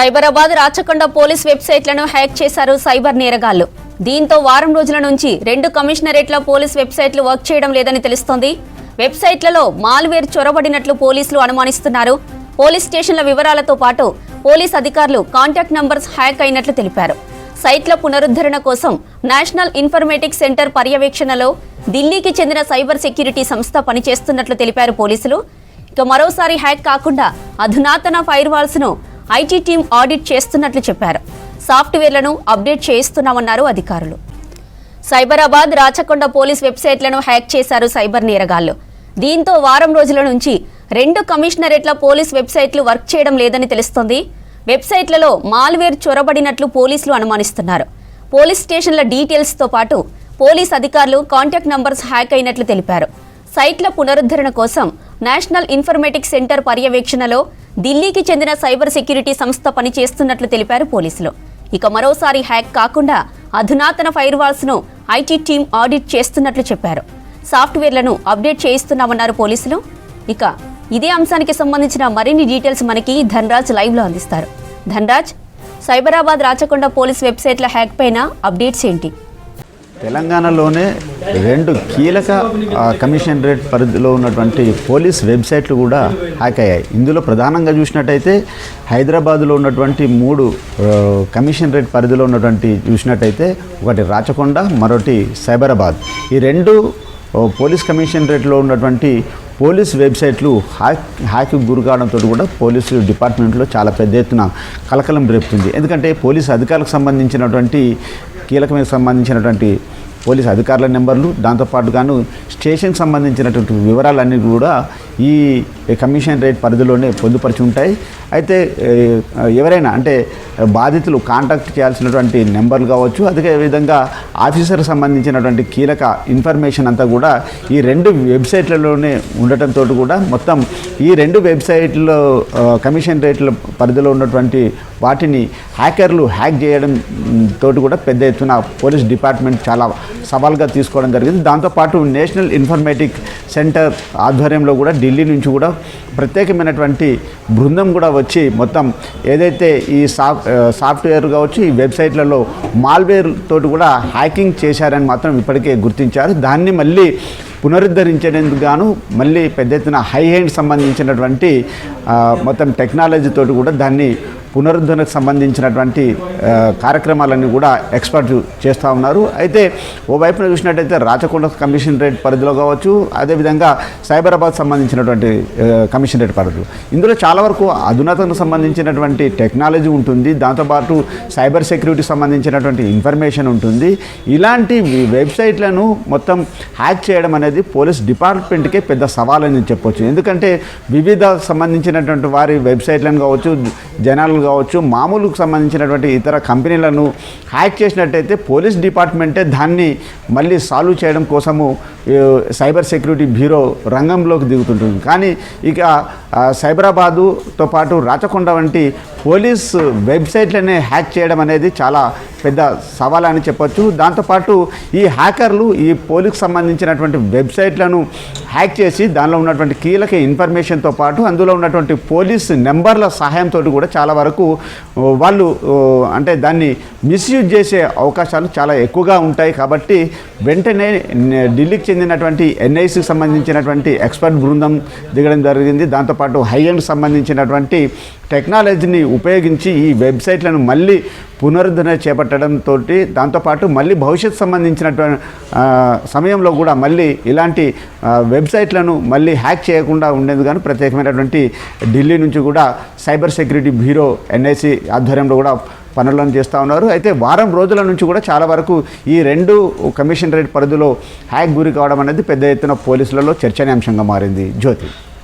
Cyberabad Rachakonda police వెబ్సైట్లను hack చేశారు cyber నేరగాళ్ళు. దీంతో వారం రోజుల నుంచి రెండు కమిషనరేట్ల పోలీస్ వెబ్సైట్లు వర్క్ చేయడం లేదని తెలుస్తోంది. వెబ్సైట్లలో మాల్వేర్ చొరబడినట్లు పోలీసులు అనుమానిస్తున్నారు. పోలీస్ స్టేషన్ల వివరాలతో పాటు పోలీస్ అధికారులు కాంటాక్ట్ నంబర్స్ హ్యాక్ అయినట్లు తెలిపారు. సైట్ల పునరుద్ధరణ కోసం నేషనల్ ఇన్ఫర్మేటిక్స్ సెంటర్ పర్యవేక్షణలో ఢిల్లీకి చెందిన సైబర్ సెక్యూరిటీ సంస్థ పనిచేస్తున్నట్లు తెలిపారు పోలీసులు. ఇక మరోసారి హ్యాక్ కాకుండా అధునాతన ఫైర్వాల్స్ను ఐటీ టీం ఆడిట్ చేస్తున్నట్లు చెప్పారు. సాఫ్ట్వేర్లను అప్డేట్ చేయిస్తున్నామన్నారు అధికారులు. సైబరాబాద్ రాచకొండ పోలీస్ వెబ్సైట్లను హ్యాక్ చేశారు సైబర్ నేరగాళ్ళు. దీంతో వారం రోజుల నుంచి రెండు కమిషనరేట్ల పోలీస్ వెబ్సైట్లు వర్క్ చేయడం లేదని తెలుస్తోంది. వెబ్సైట్లలో మాల్వేర్ చొరబడినట్లు పోలీసులు అనుమానిస్తున్నారు. పోలీస్ స్టేషన్ల డీటెయిల్స్తో పాటు పోలీస్ అధికారులు కాంటాక్ట్ నంబర్స్ హ్యాక్ అయినట్లు తెలిపారు. సైట్ల పునరుద్ధరణ కోసం నేషనల్ ఇన్ఫర్మేటిక్ సెంటర్ పర్యవేక్షణలో ఢిల్లీకి చెందిన సైబర్ సెక్యూరిటీ సంస్థ పనిచేస్తున్నట్లు తెలిపారు పోలీసులు. ఇక మరోసారి హ్యాక్ కాకుండా అధునాతన ఫైర్వాల్స్ను ఐటీ టీం ఆడిట్ చేస్తున్నట్లు చెప్పారు. సాఫ్ట్వేర్లను అప్డేట్ చేయిస్తున్నామన్నారు పోలీసులు. ఇక ఇదే అంశానికి సంబంధించిన మరిన్ని డీటెయిల్స్ మనకి ధనరాజ్ లైవ్లో అందిస్తారు. ధనరాజ్ సైబరాబాద్ రాచకొండ పోలీస్ వెబ్సైట్ల హ్యాక్ పైన అప్డేట్స్ ఏంటి? తెలంగాణలోనే రెండు కీలక కమిషన్ కమిషనరేట్ పరిధిలో ఉన్నటువంటి పోలీస్ వెబ్సైట్లు కూడా హ్యాక్ అయ్యాయి. ఇందులో ప్రధానంగా చూసినట్టయితే హైదరాబాద్లో ఉన్నటువంటి మూడు కమిషన్ కమిషనరేట్ పరిధిలో ఉన్నటువంటి చూసినట్టయితే ఒకటి రాచకొండ మరొకటి సైబరాబాద్. ఈ రెండు పోలీస్ పోలీస్ కమిషనరేట్లో ఉన్నటువంటి పోలీస్ వెబ్సైట్లు హ్యాక్ హ్యాక్ గురి కావడంతో కూడా పోలీసు డిపార్ట్మెంట్లో చాలా పెద్ద ఎత్తున కలకలం రేపుతుంది. ఎందుకంటే పోలీసు అధికారులకు సంబంధించినటువంటి కీలకమైన సంబంధించినటువంటి పోలీస్ అధికారుల నెంబర్లు దాంతోపాటుగాను స్టేషన్కి సంబంధించినటువంటి వివరాలన్నీ కూడా ఈ కమిషన్ రేట్ పరిధిలోనే పొందుపరిచి ఉంటాయి అయితే ఎవరైనా అంటే బాధితులు కాంటాక్ట్ చేయాల్సినటువంటి నెంబర్లు కావచ్చు అదే విధంగా ఆఫీసర్కి సంబంధించినటువంటి కీలక ఇన్ఫర్మేషన్ అంతా కూడా ఈ రెండు వెబ్సైట్లలోనే ఉండటంతో కూడా మొత్తం ఈ రెండు వెబ్సైట్లో కమిషన్ రేట్ల పరిధిలో ఉన్నటువంటి వాటిని హ్యాకర్లు హ్యాక్ చేయడం తోటి కూడా పెద్ద ఎత్తున పోలీస్ డిపార్ట్మెంట్ చాలా సవాల్గా తీసుకోవడం జరిగింది. దాంతోపాటు నేషనల్ ఇన్ఫర్మేటిక్ సెంటర్ ఆధ్వర్యంలో కూడా ఢిల్లీ నుంచి కూడా ప్రత్యేకమైనటువంటి బృందం కూడా వచ్చి మొత్తం ఏదైతే ఈ సాఫ్ సాఫ్ట్వేర్ కావచ్చు ఈ వెబ్సైట్లలో మాల్వేర్ తోటి కూడా హ్యాకింగ్ చేశారని మాత్రం ఇప్పటికే గుర్తించారు. దాన్ని మళ్ళీ పునరుద్ధరించేందుకు గాను మళ్ళీ పెద్ద ఎత్తున హై హ్యాండ్ సంబంధించినటువంటి మొత్తం టెక్నాలజీ తోటి కూడా దాన్ని పునరుద్ధరణకు సంబంధించినటువంటి కార్యక్రమాలన్నీ కూడా ఎక్స్పర్ట్ చేస్తూ ఉన్నారు. అయితే ఓవైపున చూసినట్టయితే రాచకొండ కమిషన్ రేట్ పరిధిలో కావచ్చు అదేవిధంగా సైబరాబాద్ సంబంధించినటువంటి కమిషన్ రేట్ పరిధులు. ఇందులో చాలా వరకు అధునాతనకు సంబంధించినటువంటి టెక్నాలజీ ఉంటుంది. దాంతోపాటు సైబర్ సెక్యూరిటీ సంబంధించినటువంటి ఇన్ఫర్మేషన్ ఉంటుంది. ఇలాంటి వెబ్సైట్లను మొత్తం హ్యాక్ చేయడం అనేది పోలీస్ డిపార్ట్మెంట్కే పెద్ద సవాలని చెప్పొచ్చు. ఎందుకంటే వివిధ సంబంధించినటువంటి వారి వెబ్సైట్లను కావచ్చు జనాలు కావచ్చు మామూలుకు సంబంధించినటువంటి ఇతర కంపెనీలను హ్యాక్ చేసినట్టయితే పోలీస్ డిపార్ట్మెంటే దాన్ని మళ్ళీ సాల్వ్ చేయడం కోసము సైబర్ సెక్యూరిటీ బ్యూరో రంగంలోకి దిగుతుంటుంది. కానీ ఇక సైబరాబాదుతో పాటు రాచకొండ వంటి పోలీస్ వెబ్సైట్లనే హ్యాక్ చేయడం అనేది చాలా పెద్ద సవాల్ అని చెప్పొచ్చు దాంతోపాటు ఈ హ్యాకర్లు ఈ పోలీస్కి సంబంధించినటువంటి వెబ్సైట్లను హ్యాక్ చేసి దానిలో ఉన్నటువంటి కీలక ఇన్ఫర్మేషన్తో పాటు అందులో ఉన్నటువంటి పోలీస్ నెంబర్ల సహాయంతో కూడా చాలా వరకు వాళ్ళు అంటే దాన్ని మిస్యూజ్ చేసే అవకాశాలు చాలా ఎక్కువగా ఉంటాయి. కాబట్టి వెంటనే ఢిల్లీకి చెందినటువంటి ఎన్ఐసికి సంబంధించినటువంటి ఎక్స్పర్ట్ బృందం దిగడం జరిగింది. దాంతోపాటు హై ఎండ్ సంబంధించినటువంటి టెక్నాలజీని ఉపయోగించి ఈ వెబ్సైట్లను మళ్ళీ పునరుద్ధరణ చేపట్టడంతో దాంతోపాటు మళ్ళీ భవిష్యత్ సంబంధించినటువంటి సమయంలో కూడా మళ్ళీ ఇలాంటి వెబ్సైట్లను మళ్ళీ హ్యాక్ చేయకుండా ఉండేందుకు కానీ ప్రత్యేకమైనటువంటి ఢిల్లీ నుంచి కూడా సైబర్ సెక్యూరిటీ బ్యూరో ఎన్ఐసి ఆధ్వర్యంలో కూడా పనులను చేస్తూ ఉన్నారు. అయితే వారం రోజుల నుంచి కూడా చాలా వరకు ఈ రెండు కమిషన్ రేట్ పరిధిలో హ్యాక్ గురి కావడం అనేది పెద్ద ఎత్తున పోలీసులలో చర్చనీయాంశంగా మారింది. జ్యోతి.